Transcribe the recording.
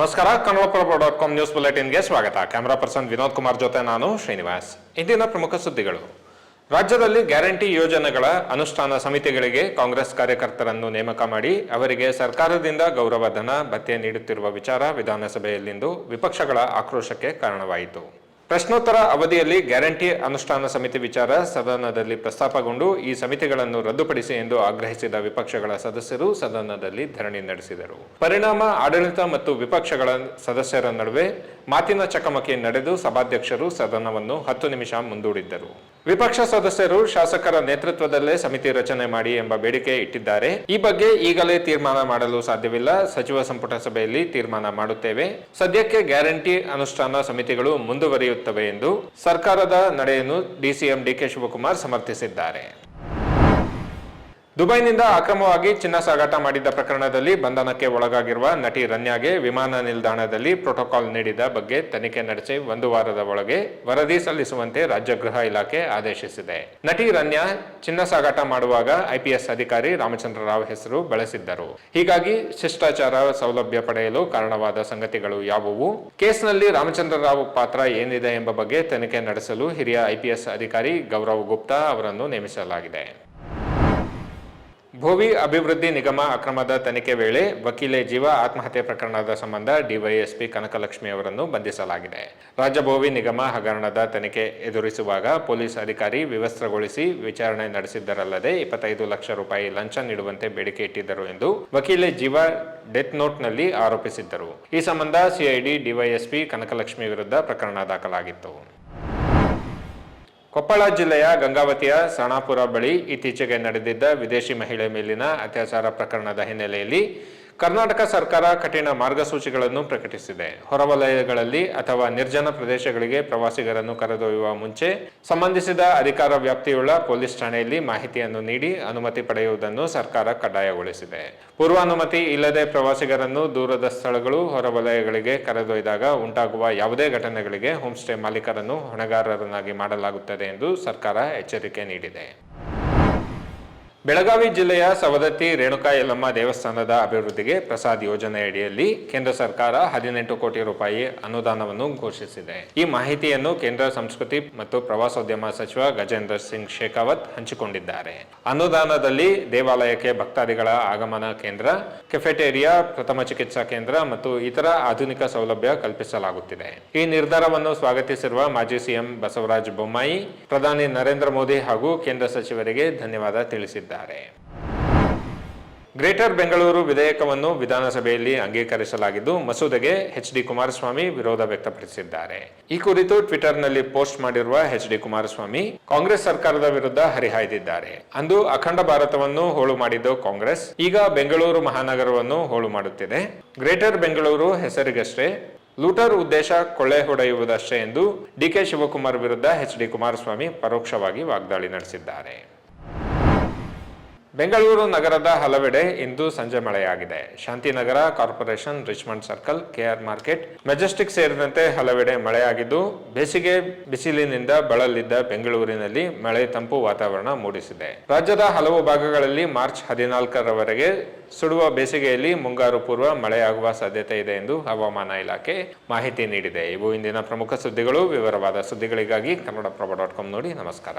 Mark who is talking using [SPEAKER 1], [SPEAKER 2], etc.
[SPEAKER 1] ನಮಸ್ಕಾರ, Kannadaprabha dot com news ಬುಲೆಟಿನ್ಗೆ ಸ್ವಾಗತ. ಕ್ಯಾಮರಾ ಪರ್ಸನ್ ವಿನೋದ್ ಕುಮಾರ್ ಜೊತೆ ನಾನು ಶ್ರೀನಿವಾಸ್. ಇಂದಿನ ಪ್ರಮುಖ ಸುದ್ದಿಗಳು. ರಾಜ್ಯದಲ್ಲಿ ಗ್ಯಾರಂಟಿ ಯೋಜನೆಗಳ ಅನುಷ್ಠಾನ ಸಮಿತಿಗಳಿಗೆ ಕಾಂಗ್ರೆಸ್ ಕಾರ್ಯಕರ್ತರನ್ನು ನೇಮಕ ಮಾಡಿ, ಅವರಿಗೆ ಸರ್ಕಾರದಿಂದ ಗೌರವಧನ ಭತ್ಯೆ ನೀಡುತ್ತಿರುವ ವಿಚಾರ ವಿಧಾನಸಭೆಯಲ್ಲಿಂದು ವಿಪಕ್ಷಗಳ ಆಕ್ರೋಶಕ್ಕೆ ಕಾರಣವಾಯಿತು. ಪ್ರಶ್ನೋತ್ತರ ಅವಧಿಯಲ್ಲಿ ಗ್ಯಾರಂಟಿ ಅನುಷ್ಠಾನ ಸಮಿತಿ ವಿಚಾರ ಸದನದಲ್ಲಿ ಪ್ರಸ್ತಾಪಗೊಂಡು ಈ ಸಮಿತಿಗಳನ್ನು ರದ್ದುಪಡಿಸಿ ಎಂದು ಆಗ್ರಹಿಸಿದ ವಿಪಕ್ಷಗಳ ಸದಸ್ಯರು ಸದನದಲ್ಲಿ ಧರಣಿ ನಡೆಸಿದರು. ಪರಿಣಾಮ, ಆಡಳಿತ ಮತ್ತು ವಿಪಕ್ಷಗಳ ಸದಸ್ಯರ ನಡುವೆ ಮಾತಿನ ಚಕಮಕಿ ನಡೆದು ಸಭಾಧ್ಯಕ್ಷರು ಸದನವನ್ನು ಹತ್ತು ನಿಮಿಷ ಮುಂದೂಡಿದ್ದರು. ವಿಪಕ್ಷ ಸದಸ್ಯರು ಶಾಸಕರ ನೇತೃತ್ವದಲ್ಲೇ ಸಮಿತಿ ರಚನೆ ಮಾಡಿ ಎಂಬ ಬೇಡಿಕೆ ಇಟ್ಟಿದ್ದಾರೆ. ಈ ಬಗ್ಗೆ ಈಗಲೇ ತೀರ್ಮಾನ ಮಾಡಲು ಸಾಧ್ಯವಿಲ್ಲ. ಸಚಿವ ಸಂಪುಟ ಸಭೆಯಲ್ಲಿ ತೀರ್ಮಾನ ಮಾಡುತ್ತೇವೆ. ಸದ್ಯಕ್ಕೆ ಗ್ಯಾರಂಟಿ ಅನುಷ್ಠಾನ ಸಮಿತಿಗಳು ಮುಂದುವರಿಯುತ್ತವೆ ಎಂದು ಸರ್ಕಾರದ ನಡೆಯನ್ನು ಡಿಸಿಎಂ ಡಿಕೆ ಶಿವಕುಮಾರ್ ಸಮರ್ಥಿಸಿದ್ದಾರೆ. ದುಬೈನಿಂದ ಅಕ್ರಮವಾಗಿ ಚಿನ್ನ ಸಾಗಾಟ ಮಾಡಿದ್ದ ಪ್ರಕರಣದಲ್ಲಿ ಬಂಧನಕ್ಕೆ ಒಳಗಾಗಿರುವ ನಟಿ ರನ್ಯಾಗೆ ವಿಮಾನ ನಿಲ್ದಾಣದಲ್ಲಿ ಪ್ರೋಟೋಕಾಲ್ ನೀಡಿದ ಬಗ್ಗೆ ತನಿಖೆ ನಡೆಸಿ ಒಂದು ವಾರದ ಒಳಗೆ ವರದಿ ಸಲ್ಲಿಸುವಂತೆ ರಾಜ್ಯ ಗೃಹ ಇಲಾಖೆ ಆದೇಶಿಸಿದೆ. ನಟಿ ರನ್ಯಾ ಚಿನ್ನ ಸಾಗಾಟ ಮಾಡುವಾಗ ಐಪಿಎಸ್ ಅಧಿಕಾರಿ ರಾಮಚಂದ್ರ ರಾವ್ ಹೆಸರು ಬಳಸಿದ್ದರು. ಹೀಗಾಗಿ ಶಿಷ್ಟಾಚಾರ ಸೌಲಭ್ಯ ಪಡೆಯಲು ಕಾರಣವಾದ ಸಂಗತಿಗಳು ಯಾವುವು? ಕೇಸ್ನಲ್ಲಿ ರಾಮಚಂದ್ರ ರಾವ್ ಪಾತ್ರ ಏನಿದೆ ಎಂಬ ಬಗ್ಗೆ ತನಿಖೆ ನಡೆಸಲು ಹಿರಿಯ ಐಪಿಎಸ್ ಅಧಿಕಾರಿ ಗೌರವ್ ಗುಪ್ತಾ ಅವರನ್ನು ನೇಮಿಸಲಾಗಿದೆ. ಭೋವಿ ಅಭಿವೃದ್ಧಿ ನಿಗಮ ಅಕ್ರಮದ ತನಿಖೆ ವೇಳೆ ವಕೀಲೆ ಜೀವ ಆತ್ಮಹತ್ಯೆ ಪ್ರಕರಣದ ಸಂಬಂಧ ಡಿವೈಎಸ್ಪಿ ಕನಕಲಕ್ಷ್ಮಿ ಅವರನ್ನು ಬಂಧಿಸಲಾಗಿದೆ. ರಾಜ್ಯ ಭೋವಿ ನಿಗಮ ಹಗರಣದ ತನಿಖೆ ಎದುರಿಸುವಾಗ ಪೊಲೀಸ್ ಅಧಿಕಾರಿ ವಿವಸ್ತ್ರಗೊಳಿಸಿ ವಿಚಾರಣೆ ನಡೆಸಿದ್ದರಲ್ಲದೆ ಇಪ್ಪತ್ತೈದು ಲಕ್ಷ ರೂಪಾಯಿ ಲಂಚ ನೀಡುವಂತೆ ಬೇಡಿಕೆ ಇಟ್ಟಿದ್ದರು ಎಂದು ವಕೀಲೆ ಜೀವ ಡೆತ್ ನೋಟ್ನಲ್ಲಿ ಆರೋಪಿಸಿದ್ದರು. ಈ ಸಂಬಂಧ ಸಿಐಡಿ ಡಿವೈಎಸ್ಪಿ ಕನಕಲಕ್ಷ್ಮಿ ವಿರುದ್ಧ ಪ್ರಕರಣ ದಾಖಲಾಗಿತ್ತು. ಕೊಪ್ಪಳ ಜಿಲ್ಲೆಯ ಗಂಗಾವತಿಯ ಸಣಾಪುರ ಬಳಿ ಇತ್ತೀಚೆಗೆ ನಡೆದಿದ್ದ ವಿದೇಶಿ ಮಹಿಳೆ ಮೇಲಿನ ಅತ್ಯಾಚಾರ ಪ್ರಕರಣದ ಹಿನ್ನೆಲೆಯಲ್ಲಿ ಕರ್ನಾಟಕ ಸರ್ಕಾರ ಕಠಿಣ ಮಾರ್ಗಸೂಚಿಗಳನ್ನು ಪ್ರಕಟಿಸಿದೆ. ಹೊರವಲಯಗಳಲ್ಲಿ ಅಥವಾ ನಿರ್ಜನ ಪ್ರದೇಶಗಳಿಗೆ ಪ್ರವಾಸಿಗರನ್ನು ಕರೆದೊಯ್ಯುವ ಮುಂಚೆ ಸಂಬಂಧಿಸಿದ ಅಧಿಕಾರ ವ್ಯಾಪ್ತಿಯುಳ್ಳ ಪೊಲೀಸ್ ಠಾಣೆಯಲ್ಲಿ ಮಾಹಿತಿಯನ್ನು ನೀಡಿ ಅನುಮತಿ ಪಡೆಯುವುದನ್ನು ಸರ್ಕಾರ ಕಡ್ಡಾಯಗೊಳಿಸಿದೆ. ಪೂರ್ವಾನುಮತಿ ಇಲ್ಲದೆ ಪ್ರವಾಸಿಗರನ್ನು ದೂರದ ಸ್ಥಳಗಳು, ಹೊರವಲಯಗಳಿಗೆ ಕರೆದೊಯ್ದಾಗ ಉಂಟಾಗುವ ಯಾವುದೇ ಘಟನೆಗಳಿಗೆ ಹೋಂಸ್ಟೇ ಮಾಲೀಕರನ್ನು ಹೊಣೆಗಾರರನ್ನಾಗಿ ಮಾಡಲಾಗುತ್ತದೆ ಎಂದು ಸರ್ಕಾರ ಎಚ್ಚರಿಕೆ ನೀಡಿದೆ. ಬೆಳಗಾವಿ ಜಿಲ್ಲೆಯ ಸವದತ್ತಿ, ರೇಣುಕಾ, ಯಲ್ಲಮ್ಮ ದೇವಸ್ಥಾನದ ಅಭಿವೃದ್ಧಿಗೆ ಪ್ರಸಾದ್ ಯೋಜನೆಯಡಿಯಲ್ಲಿ ಕೇಂದ್ರ ಸರ್ಕಾರ ಹದಿನೆಂಟು ಕೋಟಿ ರೂಪಾಯಿ ಅನುದಾನವನ್ನು ಘೋಷಿಸಿದೆ. ಈ ಮಾಹಿತಿಯನ್ನು ಕೇಂದ್ರ ಸಂಸ್ಕೃತಿ ಮತ್ತು ಪ್ರವಾಸೋದ್ಯಮ ಸಚಿವ ಗಜೇಂದ್ರ ಸಿಂಗ್ ಶೇಖಾವತ್ ಹಂಚಿಕೊಂಡಿದ್ದಾರೆ. ಅನುದಾನದಲ್ಲಿ ದೇವಾಲಯಕ್ಕೆ ಭಕ್ತಾದಿಗಳ ಆಗಮನ ಕೇಂದ್ರ, ಕೆಫೆಟೇರಿಯಾ, ಪ್ರಥಮ ಚಿಕಿತ್ಸಾ ಕೇಂದ್ರ ಮತ್ತು ಇತರ ಆಧುನಿಕ ಸೌಲಭ್ಯ ಕಲ್ಪಿಸಲಾಗುತ್ತಿದೆ. ಈ ನಿರ್ಧಾರವನ್ನು ಸ್ವಾಗತಿಸಿರುವ ಮಾಜಿ ಸಿಎಂ ಬಸವರಾಜ ಬೊಮ್ಮಾಯಿ, ಪ್ರಧಾನಿ ನರೇಂದ್ರ ಮೋದಿ ಹಾಗೂ ಕೇಂದ್ರ ಸಚಿವರಿಗೆ ಧನ್ಯವಾದ ತಿಳಿಸಿದ್ದಾರೆ ಗ್ರೇಟರ್ ಬೆಂಗಳೂರು ವಿಧೇಯಕವನ್ನು ವಿಧಾನಸಭೆಯಲ್ಲಿ ಅಂಗೀಕರಿಸಲಾಗಿದ್ದು, ಮಸೂದೆಗೆ ಎಚ್ ಡಿ ಕುಮಾರಸ್ವಾಮಿ ವಿರೋಧ ವ್ಯಕ್ತಪಡಿಸಿದ್ದಾರೆ. ಈ ಕುರಿತು ಟ್ವಿಟರ್ನಲ್ಲಿ ಪೋಸ್ಟ್ ಮಾಡಿರುವ ಎಚ್ ಡಿ ಕುಮಾರಸ್ವಾಮಿ, ಕಾಂಗ್ರೆಸ್ ಸರ್ಕಾರದ ವಿರುದ್ಧ ಹರಿಹಾಯ್ದಿದ್ದಾರೆ. ಅಂದು ಅಖಂಡ ಭಾರತವನ್ನು ಹೋಳು ಮಾಡಿದ್ದು ಕಾಂಗ್ರೆಸ್, ಈಗ ಬೆಂಗಳೂರು ಮಹಾನಗರವನ್ನು ಹೋಳು ಮಾಡುತ್ತಿದೆ. ಗ್ರೇಟರ್ ಬೆಂಗಳೂರು ಹೆಸರಿಗಷ್ಟೇ, ಲೂಟರ್ ಉದ್ದೇಶ ಕೊಳ್ಳೆ ಹೊಡೆಯುವುದಷ್ಟೇ ಎಂದು ಡಿಕೆ ಶಿವಕುಮಾರ್ ವಿರುದ್ಧ ಎಚ್ ಡಿ ಕುಮಾರಸ್ವಾಮಿ ಪರೋಕ್ಷವಾಗಿ ವಾಗ್ದಾಳಿ ನಡೆಸಿದ್ದಾರೆ. ಬೆಂಗಳೂರು ನಗರದ ಹಲವೆಡೆ ಇಂದು ಸಂಜೆ ಮಳೆಯಾಗಿದೆ. Shantinagar corporation, Richmond circle KR market Majestic ಸೇರಿದಂತೆ ಹಲವೆಡೆ ಮಳೆಯಾಗಿದ್ದು, ಬೇಸಿಗೆ ಬಿಸಿಲಿನಿಂದ ಬಳಲಿದ್ದ ಬೆಂಗಳೂರಿನಲ್ಲಿ ಮಳೆ ತಂಪು ವಾತಾವರಣ ಮೂಡಿಸಿದೆ. ರಾಜ್ಯದ ಹಲವು ಭಾಗಗಳಲ್ಲಿ ಮಾರ್ಚ್ ಹದಿನಾಲ್ಕರವರೆಗೆ ಸುಡುವ ಬೇಸಿಗೆಯಲ್ಲಿ ಮುಂಗಾರು ಪೂರ್ವ ಮಳೆಯಾಗುವ ಸಾಧ್ಯತೆ ಇದೆ ಎಂದು ಹವಾಮಾನ ಇಲಾಖೆ ಮಾಹಿತಿ ನೀಡಿದೆ. ಇವು ಇಂದಿನ ಪ್ರಮುಖ ಸುದ್ದಿಗಳು. ವಿವರವಾದ ಸುದ್ದಿಗಳಿಗಾಗಿ ಕನ್ನಡಪ್ರಭ ಡಾಟ್ ಕಾಮ್ ನೋಡಿ ನಮಸ್ಕಾರ.